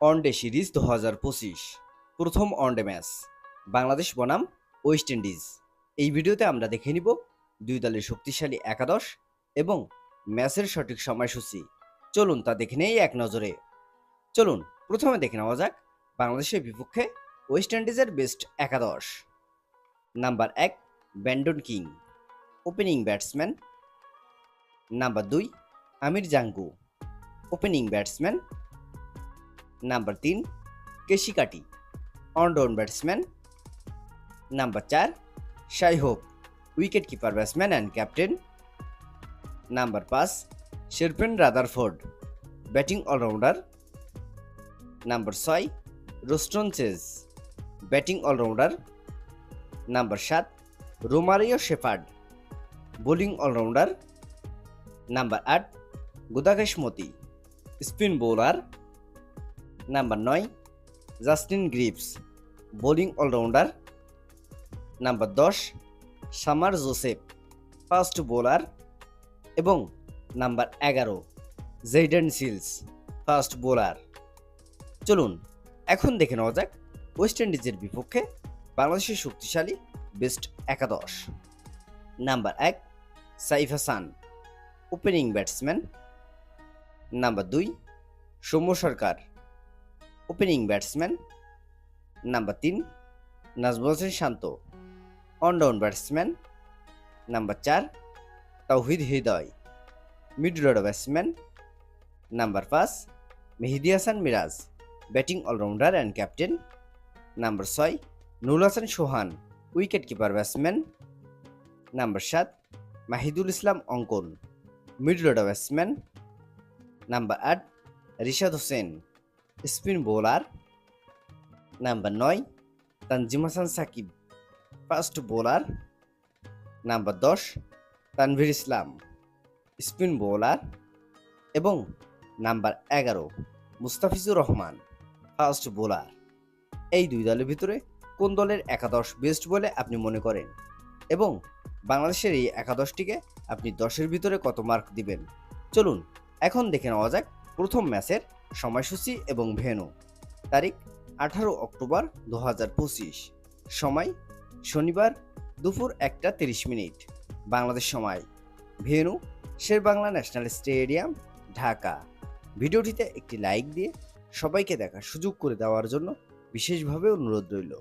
One day series দু হাজার পঁচিশ। প্রথম ওয়ানডে ম্যাচ। বাংলাদেশ বনাম ওয়েস্ট ইন্ডিজ। এই ভিডিওতে আমরা দেখে নিব দুই দলের শক্তিশালী একাদশ এবং ম্যাচের সঠিক সময়সূচি। চলুন তা দেখে নেই এক নজরে। চলুন, প্রথমে দেখে নেওয়া যাক বাংলাদেশের বিপক্ষে ওয়েস্ট ইন্ডিজের বেস্ট একাদশ। নাম্বার এক, Brandon King, opening batsman. Number দুই, Amir Jangoo, opening batsman number তিন, কেশিকাটি অনডাউন ব্যাটসম্যান নাম্বার চার Shai Hope wicket keeper batsman and captain number পাঁচ, Sherfane Rutherford batting all rounder number ছয়, Roston Chase batting all rounder number সাত, Romario Shepherd bowling all rounder number আট, Gudakesh Motie spin bowler number নয় Justin Greaves bowling all rounder number দশ Shamar Joseph fast bowler এবং number এগারো Jayden Seales fast bowler চলুন, এখন দেখে নেওয়া যাক ওয়েস্ট ইন্ডিজের বিপক্ষে বাংলাদেশের শক্তিশালী বেস্ট একাদশ। নাম্বার এক Saif Hasan opening batsman number দুই Soumya Sarkar opening batsman number তিন Najmul Hossain Shanto one down batsman number চার Towhid Hridoy mid order batsman number পাঁচ Mehidy Hasan Miraz batting allrounder and captain number ছয় Nurul Hasan Sohan wicket keeper batsman number সাত Mahidul Islam Ankon middle batsman number আট Rishad Hossain spin bowler number নয়, Tanzim Hasan Sakib. Fast bowler number দশ, Tanvir Islam. Spin bowler এবং number এগারো, Mustafizur Rahman. Fast bowler এই দুই দলের ভিতরে কোন দলের একাদশ বেস্ট বলে আপনি মনে করেন? এবং বাংলাদেশের এই একাদশটিকে আপনি দশের ভিতরে কত মার্ক দিবেন? চলুন, এখন দেখে নেওয়া যাক প্রথম ম্যাচের সময়সূচি এবং ভেনু। তারিখ, আঠারো অক্টোবর দু হাজার পঁচিশ। সময়, শনিবার দুপুর একটা তিরিশ মিনিট। বাংলাদেশ সময়, venue Sher Bangla national stadium, Dhaka. ভিডিওটিতে একটি লাইক দিয়ে সবাইকে দেখার সুযোগ করে দেওয়ার জন্য বিশেষভাবে অনুরোধ রইল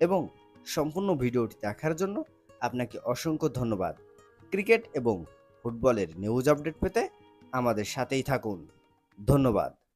এবং সম্পূর্ণ ভিডিওটি দেখার জন্য আপনাকে অসংখ্য ধন্যবাদ। ক্রিকেট এবং ফুটবলের নিউজ আপডেট পেতে আমাদের সাথেই থাকুন। ধন্যবাদ।